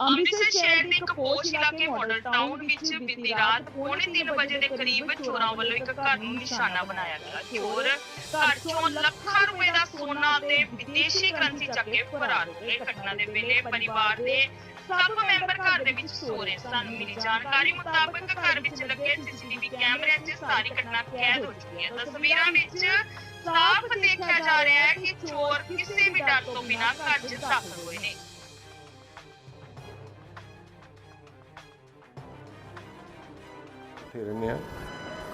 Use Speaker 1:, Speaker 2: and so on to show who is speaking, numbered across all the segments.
Speaker 1: ਅੰਮ੍ਰਿਤਸਰ ਸ਼ਹਿਰ ਦੇ ਇੱਕ ਪੋਸ਼ ਇਲਾਕੇ ਮਾਡਲ ਟਾਊਨ ਵਿੱਚ ਬੀਤੀ ਰਾਤ ਪੌਣੇ 3 ਵਜੇ ਦੇ ਕਰੀਬ ਚੋਰਾਂ ਵੱਲੋਂ ਇੱਕ ਘਰ ਨੂੰ ਨਿਸ਼ਾਨਾ ਬਣਾਇਆ ਗਿਆ ਚੋਰ ਘਰ ਚੋਂ ਲੱਖਾਂ ਰੁਪਏ ਦਾ ਸੋਨਾ ਤੇ ਵਿਦੇਸ਼ੀ ਕਰੰਸੀ ਚੱਕ ਕੇ ਫਰਾਰ ਹੋ ਗਏ ਘਟਨਾ ਦੇ ਵੇਲੇ ਪਰਿਵਾਰ ਦੇ ਸਭ ਮੈਂਬਰ ਘਰ ਦੇ ਵਿੱਚ ਸੋ ਰਹੇ ਸਨ। ਮਿਲੀ ਜਾਣਕਾਰੀ ਮੁਤਾਬਕ ਘਰ ਵਿੱਚ ਲੱਗੇ ਸੀਸੀਟੀਵੀ ਕੈਮਰਿਆਂ 'ਚ ਸਾਰੀ ਘਟਨਾ ਕੈਦ ਹੋ ਚੁੱਕੀ ਹੈ ਤਸਵੀਰਾਂ ਵਿੱਚ ਸਾਫ਼ ਦੇਖਿਆ ਜਾ ਰਿਹਾ ਹੈ। ਕਿ ਚੋਰ ਕਿਸੇ ਵੀ ਡਰ ਤੋਂ ਬਿਨਾਂ ਘਰ 'ਚ ਦਾਖਲ ਹੋਏ ਨੇ
Speaker 2: ਇੱਥੇ ਰਹਿੰਦੇ ਆ।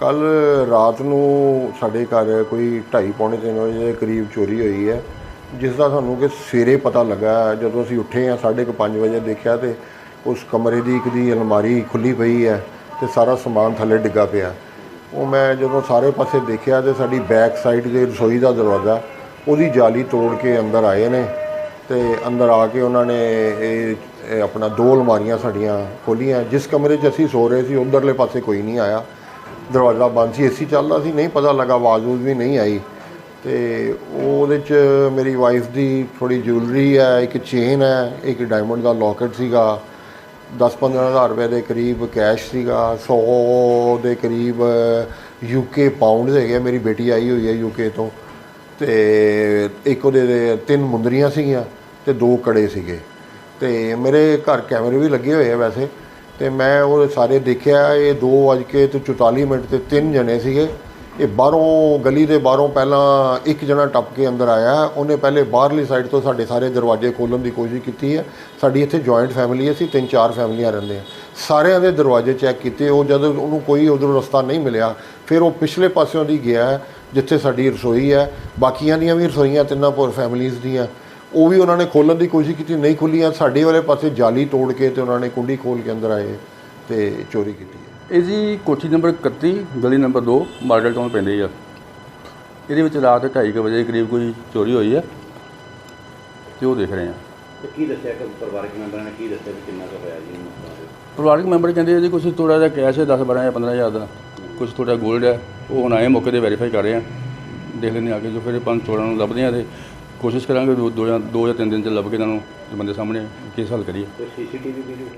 Speaker 2: ਕੱਲ ਰਾਤ ਨੂੰ ਸਾਡੇ ਘਰ ਕੋਈ 2:30 ਪੌਣੇ 3 ਵਜੇ ਦੇ ਕਰੀਬ ਚੋਰੀ ਹੋਈ ਹੈ। ਜਿਸ ਦਾ ਸਾਨੂੰ ਕਿ ਸਵੇਰੇ ਪਤਾ ਲੱਗਾ ਜਦੋਂ ਅਸੀਂ ਉੱਠੇ ਆ 5:30 ਵਜੇ ਦੇਖਿਆ ਤੇ ਉਸ ਕਮਰੇ ਦੀ ਇੱਕ ਦੀ ਅਲਮਾਰੀ ਖੁੱਲੀ ਪਈ ਹੈ ਤੇ ਸਾਰਾ ਸਮਾਨ ਥੱਲੇ ਡਿੱਗਾ ਪਿਆ। ਉਹ ਮੈਂ ਜਦੋਂ ਸਾਰੇ ਪਾਸੇ ਦੇਖਿਆ ਤੇ ਸਾਡੀ ਬੈਕ ਸਾਈਡ ਦੇ ਰਸੋਈ ਦਾ ਦਰਵਾਜ਼ਾ, ਉਹਦੀ ਜਾਲੀ ਤੋੜ ਕੇ ਅੰਦਰ ਆਏ ਨੇ। ਤੇ ਅੰਦਰ ਆ ਕੇ ਉਹਨਾਂ ਨੇ ਇਹ ਆਪਣਾ ਦੋ ਅਲਮਾਰੀਆਂ ਸਾਡੀਆਂ ਖੋਲੀਆਂ। ਜਿਸ ਕਮਰੇ 'ਚ ਅਸੀਂ ਸੋ ਰਹੇ ਸੀ, ਉਧਰਲੇ ਪਾਸੇ ਕੋਈ ਨਹੀਂ ਆਇਆ। ਦਰਵਾਜ਼ਾ ਬੰਦ ਸੀ, ਏਸੀ ਚੱਲਦਾ ਸੀ, ਨਹੀਂ ਪਤਾ ਲੱਗਾ, ਆਵਾਜ਼ ਵੂਜ਼ ਵੀ ਨਹੀਂ ਆਈ। ਤੇ ਉਹਦੇ 'ਚ ਮੇਰੀ ਵਾਈਫ ਦੀ ਥੋੜੀ ਜੁਐਲਰੀ ਹੈ, ਇੱਕ ਚੇਨ ਹੈ, ਇੱਕ ਡਾਇਮੰਡ ਦਾ ਲੋਕਟ ਸੀਗਾ। 10-15 ਹਜ਼ਾਰ ਰੁਪਏ ਦੇ ਕਰੀਬ ਕੈਸ਼ ਸੀਗਾ 100 ਦੇ ਕਰੀਬ ਯੂਕੇ ਪਾਉਂਡ ਹੈਗੇ ਮੇਰੀ ਬੇਟੀ ਆਈ ਹੋਈ ਹੈ ਯੂਕੇ ਤੋਂ। ਤੇ ਇੱਕ ਉਹਦੇ ਤਿੰਨ ਮੁੰਦਰੀਆਂ ਸੀਗੀਆਂ ਤੇ ਦੋ ਕੜੇ ਸੀਗੇ। ਤੇ ਮੇਰੇ ਘਰ ਕੈਮਰੇ ਵੀ ਲੱਗੇ ਹੋਏ ਆ ਵੈਸੇ। ਤੇ ਮੈਂ ਉਹ ਸਾਰੇ ਦੇਖਿਆ, ਇਹ 2:00 ਤੇ 44 ਮਿੰਟ ਤੇ ਤਿੰਨ ਜਣੇ ਸੀਗੇ। ਇਹ ਬਾਹਰੋਂ, ਗਲੀ ਦੇ ਬਾਹਰੋਂ ਪਹਿਲਾਂ ਇੱਕ ਜਣਾ ਟੱਪ ਕੇ ਅੰਦਰ ਆਇਆ। ਉਹਨੇ ਪਹਿਲੇ ਬਾਹਰਲੀ ਸਾਈਡ ਤੋਂ ਸਾਡੇ ਸਾਰੇ ਦਰਵਾਜ਼ੇ ਖੋਲ੍ਹਣ ਦੀ ਕੋਸ਼ਿਸ਼ ਕੀਤੀ ਹੈ ਸਾਡੀ ਇੱਥੇ ਜੁਆਇੰਟ ਫੈਮਿਲੀ ਅਸੀਂ ਤਿੰਨ ਚਾਰ ਫੈਮਲੀਆਂ ਰਹਿੰਦੇ ਹਾਂ ਸਾਰਿਆਂ ਦੇ ਦਰਵਾਜ਼ੇ ਚੈੱਕ ਕੀਤੇ। ਉਹ ਜਦੋਂ ਉਹਨੂੰ ਕੋਈ ਉਧਰੋਂ ਰਸਤਾ ਨਹੀਂ ਮਿਲਿਆ, ਫਿਰ ਉਹ ਪਿਛਲੇ ਪਾਸਿਓਂ ਦੀ ਗਿਆ। ਜਿੱਥੇ ਸਾਡੀ ਰਸੋਈ ਹੈ ਬਾਕੀਆਂ ਦੀਆਂ ਵੀ ਰਸੋਈਆਂ ਤਿੰਨਾਂ ਪੂਰ ਫੈਮਲੀਆਂ ਦੀਆਂ ਉਹ ਵੀ ਉਹਨਾਂ ਨੇ ਖੋਲ੍ਹਣ ਦੀ ਕੋਸ਼ਿਸ਼ ਕੀਤੀ ਨਹੀਂ ਖੁੱਲੀਆਂ ਸਾਡੇ ਵਾਲੇ ਪਾਸੇ ਜਾਲੀ ਤੋੜ ਕੇ ਤੇ ਉਹਨਾਂ ਨੇ ਕੁੰਡੀ ਖੋਲ ਕੇ ਅੰਦਰ ਆਏ ਤੇ ਚੋਰੀ ਕੀਤੀ ਹੈ।
Speaker 3: ਇਹ ਜੀ ਕੋਠੀ ਨੰਬਰ 31 ਗਲੀ ਨੰਬਰ 2 ਮਾਡਲ ਟਾਊਨ ਪੈਂਦੀ ਆ। ਇਹਦੇ ਵਿੱਚ ਰਾਤ 2:30 ਵਜੇ ਦੇ ਕਰੀਬ ਕੋਈ ਚੋਰੀ ਹੋਈ ਆ ਤੇ ਉਹ ਦੇਖ ਰਹੇ ਆ
Speaker 4: ਤੇ ਕੀ ਦੱਸਿਆ ਕਿ ਪਰਿਵਾਰਕ ਮੈਂਬਰਾਂ ਨੇ ਕੀ ਦੱਸਿਆ ਵੀ ਕਿੰਨਾ ਕੁ ਹੋਇਆ ਜੀ
Speaker 3: ਪਰਿਵਾਰਕ ਮੈਂਬਰ ਕਹਿੰਦੇ ਜੀ ਕੁਝ ਥੋੜਾ ਜਿਹਾ ਕੈਸ਼ ਹੈ 10 12 ਜਾਂ 15 ਹਜ਼ਾਰ ਦਾ ਕੁਝ ਥੋੜਾ 골ਡ ਹੈ। ਉਹ ਹੁਣ ਆਏ ਮੌਕੇ ਤੇ ਵੈਰੀਫਾਈ ਕਰ ਰਹੇ ਆ। ਦੇਖ ਲੈਂਦੇ ਆ ਕੇ ਜੋ ਫਿਰ ਪੰਜ ਚੋਰਾਂ ਨੂੰ ਲੱਭਦੇ ਆ ਤੇ ਕੋਸ਼ਿਸ਼ ਕਰਾਂਗੇ ਦੋ ਦੋ ਜਾਂ ਦੋ ਜਾਂ ਤਿੰਨ ਦਿਨ ਚ ਲੱਭ ਕੇ ਇਹਨਾਂ ਨੂੰ ਬੰਦੇ ਸਾਹਮਣੇ ਕੇਸ ਹੱਲ ਕਰੀਏ।
Speaker 4: CCTV video